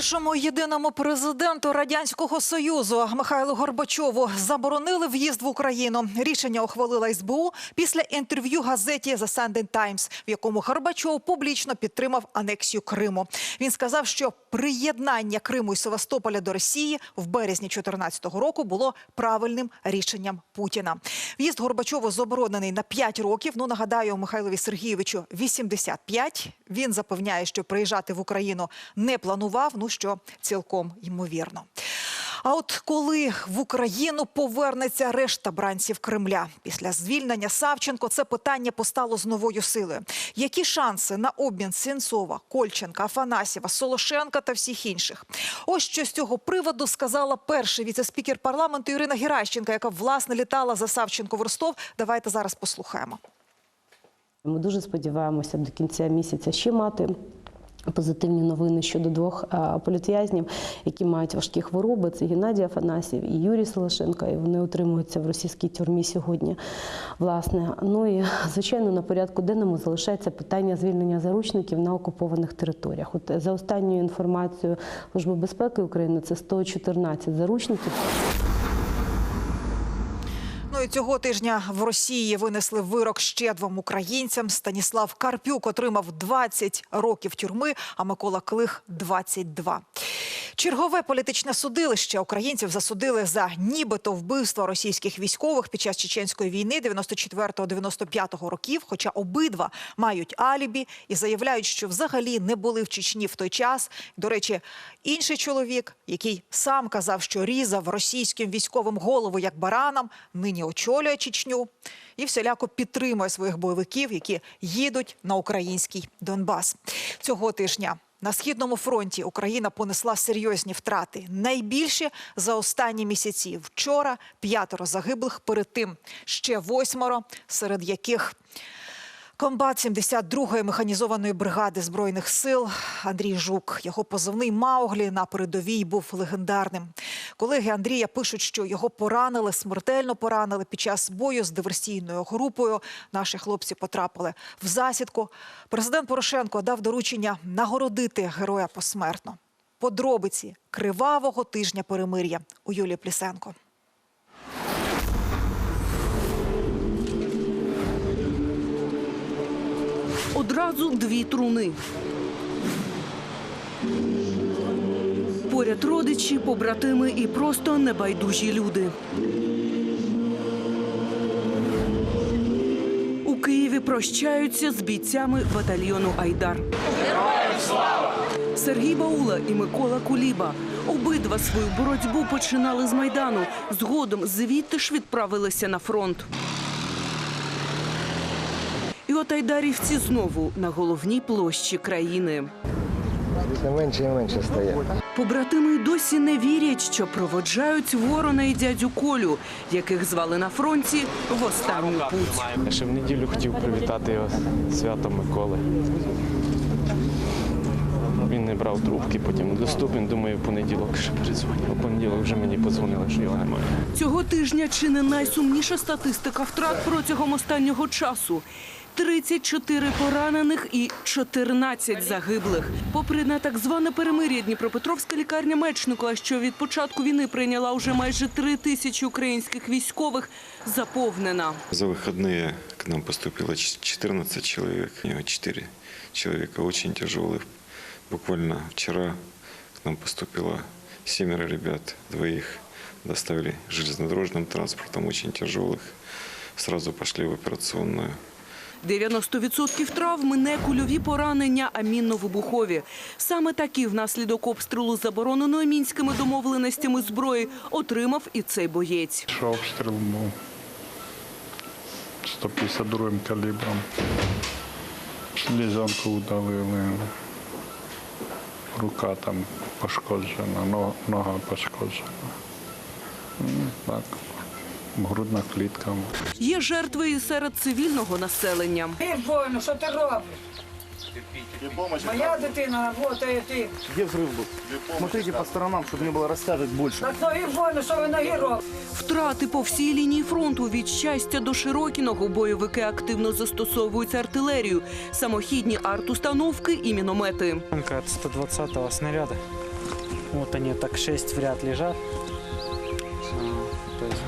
Першому єдиному президенту радянського союзу Михайлу Горбачову заборонили в'їзд в Україну. Рішення ухвалила СБУ після інтерв'ю газеті The Sunday Times, в якому Горбачов публічно підтримав анексію Криму. Він сказав, що приєднання Криму і Севастополя до Росії в березні 2014 року було правильним рішенням Путіна. В'їзд Горбачову заборонений на 5 років. Ну нагадаю, Михайлові Сергійовичу 85. Він запевняє, що приїжджати в Україну не планував. Ну що цілком ймовірно. А от коли в Україну повернеться решта бранців Кремля після звільнення Савченко, це питання постало з новою силою. Які шанси на обмін Сенцова, Кольченка, Афанасєва, Солошенка та всіх інших? Ось що з цього приводу сказала перший віцеспікер парламенту Ірина Геращенка, яка власне літала за Савченко в Ростов. Давайте зараз послухаємо. Ми дуже сподіваємося до кінця місяця ще мати. Позитивні новини щодо двох політв'язнів, які мають важкі хвороби. Це Геннадій Афанасьєв і Юрій Солошенко. І вони утримуються в російській тюрмі сьогодні. Власне, ну і звичайно, на порядку денному залишається питання звільнення заручників на окупованих територіях. От за останньою інформацією Служби безпеки України це 114 заручників. Ну цього тижня в Росії винесли вирок ще двом українцям. Станіслав Карпюк отримав 20 років тюрми, а Микола Клих – 22. Чергове політичне судилище українців засудили за нібито вбивство російських військових під час чеченської війни 94-95 років. Хоча обидва мають алібі і заявляють, що взагалі не були в Чечні в той час. До речі, інший чоловік, який сам казав, що різав російським військовим голову як баранам, нині очолює Чечню і всіляко підтримує своїх бойовиків, які їдуть на український Донбас. Цього тижня на східному фронті Україна понесла серйозні втрати, найбільші за останні місяці. Вчора п'ятеро загиблих, перед тим ще восьмеро, серед яких комбат 72-ї механізованої бригади збройних сил Андрій Жук. Його позивний Мауглі на передовій був легендарним. Колеги Андрія пишуть, що його поранили, смертельно поранили під час бою з диверсійною групою. Наші хлопці потрапили в засідку. Президент Порошенко дав доручення нагородити героя посмертно. Подробиці кривавого тижня перемир'я у Юлії Плісенко. Одразу дві труни. Поряд родичі, побратими і просто небайдужі люди. У Києві прощаються з бійцями батальйону Айдар. Героям Сергій Баула і Микола Куліба. Обидва свою боротьбу починали з майдану. Згодом звідти ж відправилися на фронт. І от айдарівці знову на головній площі країни. Все менше і менше стає. Побратими й досі не вірять, що проводжають ворона і дядю Колю, яких звали на фронті в останню путь. Я ще в неділю хотів привітати його святом Миколи. Він не брав трубки, потім недоступен. Думаю, в понеділок ще передзвоню. У понеділок вже мені подзвонили, що його немає. Цього тижня чи не найсумніша статистика втрат протягом останнього часу. 34 поранених і 14 загиблих. Попри на так зване перемир'я, Дніпропетровська лікарня Мечникова, що від початку війни прийняла уже майже 3 тисячі українських військових, заповнена. За выходные к нам поступило ч- 14 человек. У него 4 человека очень тяжелых. Буквально вчера к нам поступило семеро ребят, двоих доставили железнодорожным транспортом, очень тяжелых. Сразу пошли в операционную. 90% травми не кульові поранення, а мінно-вибухові. Саме такі внаслідок обстрілу забороненої мінськими домовленостями зброї отримав і цей боєць. Що обстріл був 152 калібром. Лізонку удавили. Рука там пошкоджена, нога пошкоджена. Ну, Так, грудна клітка. Є жертви і серед цивільного населення. Ти воїну, що ти робиш? Моя дитина работає, ти. Где взрыв был? Смотрите по сторонам, чтобы не было растяжек больше. Так ноги воїну, що ви ноги робите? Втрати по всій лінії фронту від щастя до Широкіного бойовики активно застосовують артилерію, самохідні артустановки і міномети. От 120-го снаряда Вот они так шесть в ряд лежат.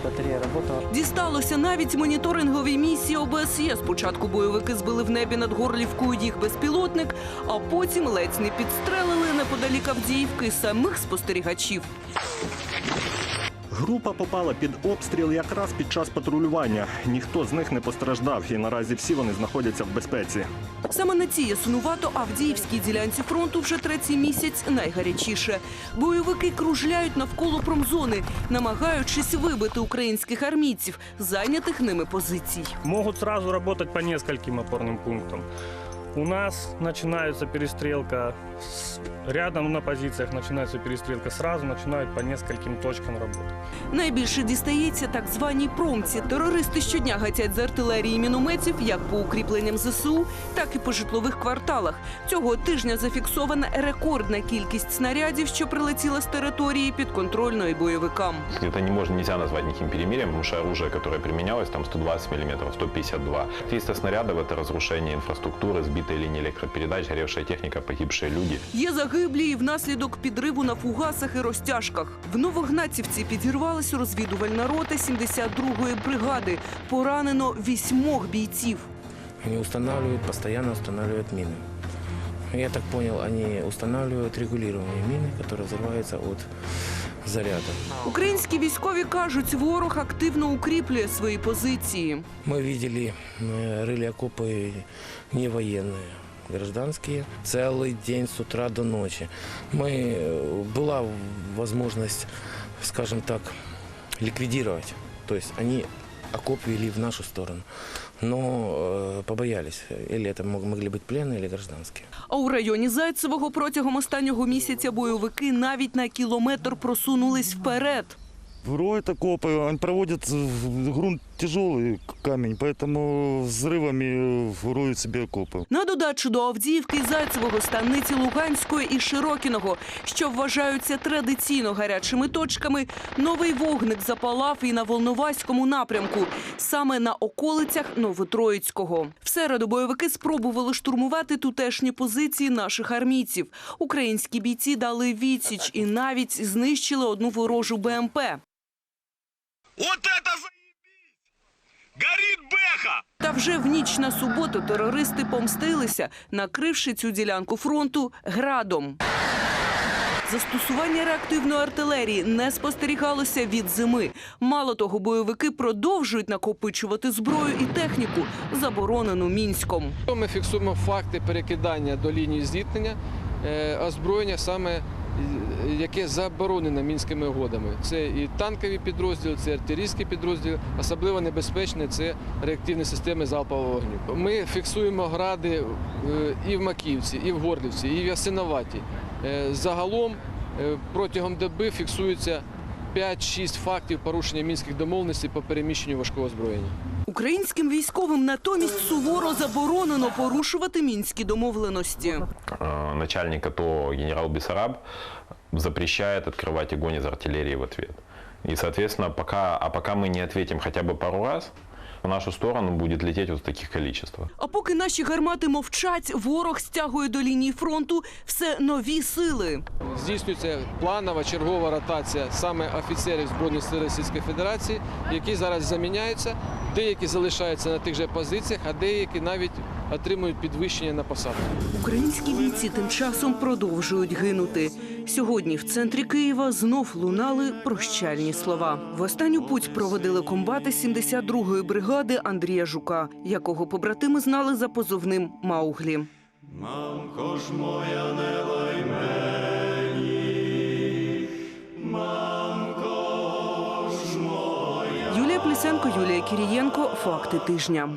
Батарея працювала. Дісталося навіть моніторинговій місії ОБСЄ. Спочатку бойовики збили в небі над Горлівкою їх безпілотник, а потім ледь не підстрелили неподалік Авдіївки самих спостерігачів. Група попала під обстріл якраз під час патрулювання. Ніхто з них не постраждав, і наразі всі вони знаходяться в безпеці. Саме на цій Ясунувато-Авдіївській ділянці фронту вже третій місяць найгарячіше. Бойовики кружляють навколо промзони, намагаючись вибити українських армійців, зайнятих ними позицій. Могут сразу работать по нескольким опорным пунктам. У нас начинается перестрелка с- рядом на позициях, начинается перестрелка сразу, начинают по нескольким точкам работать. Найбільше дістається так званій промці. Терористи щодня гатять з артилерії і мінометів як по укріпленням ЗСУ, так і по житлових кварталах. Цього тижня зафіксована рекордна кількість снарядів, що прилетіла з території підконтрольної бойовикам. Это не можно, нельзя назвать никаким перемирием, потому что оружие, которое применялось, там 120 мм, 152. 300 снарядов – это разрушение инфраструктуры, сбитые линии электропередач, горевшая техника, погибшие люди. Є загиблі і внаслідок підриву на фугасах і розтяжках. В Новогнатівці підірвалася розвідувальна рота 72-ї бригади. Поранено вісьмох бійців. Они устанавливают, постоянно устанавливают мины. Я так понял, они устанавливают регулирование мины, которая взрывается от заряда. Українські військові кажуть, ворог активно укріплює свої позиції. Мы видели, э, рыли окопы не военные, гражданские, целый день с утра до ночи. Мы, э, была возможность, скажем так, ликвидировать. То есть они окоп вели в нашу сторону, но э, побоялись. Или это мог- могли быть пленные, или гражданские. А у районі Зайцевого протягом останнього місяця бойовики навіть на кілометр просунулись вперед. Роют окопы, они проводят в грунт тяжелый камень, поэтому взрывами роют себе окопы. На додачу до Авдіївки і Зайцевого станиці Луганської і Широкіного, що вважаються традиційно гарячими точками, новий вогник запалав і на Волноваському напрямку, саме на околицях Новотроїцького. В середу бойовики спробували штурмувати тутешні позиції наших армійців. Українські бійці дали відсіч і навіть знищили одну ворожу БМП. Вот это заебись! Горит Беха! Та вже в ніч на суботу терористи помстилися, накривши цю ділянку фронту градом. Застосування реактивної артилерії не спостерігалося від зими. Мало того, бойовики продовжують накопичувати зброю і техніку, заборонену мінськом. Ми фіксуємо факти перекидання до лінії зіткнення е, озброєння саме яке заборонено мінськими угодами. Це і танкові підрозділи, це артилерійські підрозділи. Особливо небезпечне це реактивні системи залпового вогню. Ми фіксуємо гради е, і в Маківці, і в Горлівці, і в Ясиноваті. Е, Загалом е, протягом доби фіксується 5-6 фактів порушення мінських домовленостей по переміщенню важкого озброєння. Українським військовим натомість суворо заборонено порушувати мінські домовленості. Э, Начальник АТО генерал Бессараб запрещает открывать огонь из артиллерии в ответ. И, соответственно, пока, а пока мы не ответим хотя бы пару раз, в нашу сторону будет лететь вот в таких количествах. А поки наші гармати мовчать, ворог стягує до лінії фронту все нові сили. Здійснюється планова чергова ротація саме офіцерів Збройних сил Російської Федерації, які зараз заміняються. Деякі залишаються на тих же позиціях, а деякі навіть отримують підвищення на посадку. Українські бійці тим часом продовжують гинути. Сьогодні в центрі Києва знов лунали прощальні слова. В останню путь проводили комбати 72-ї бригади Андрія Жука, якого побратими знали за позовним Мауглі. Мамко ж моя не лай мені, мамко ж моя. Юлія Плісенко, Юлія Кірієнко. Факти тижня.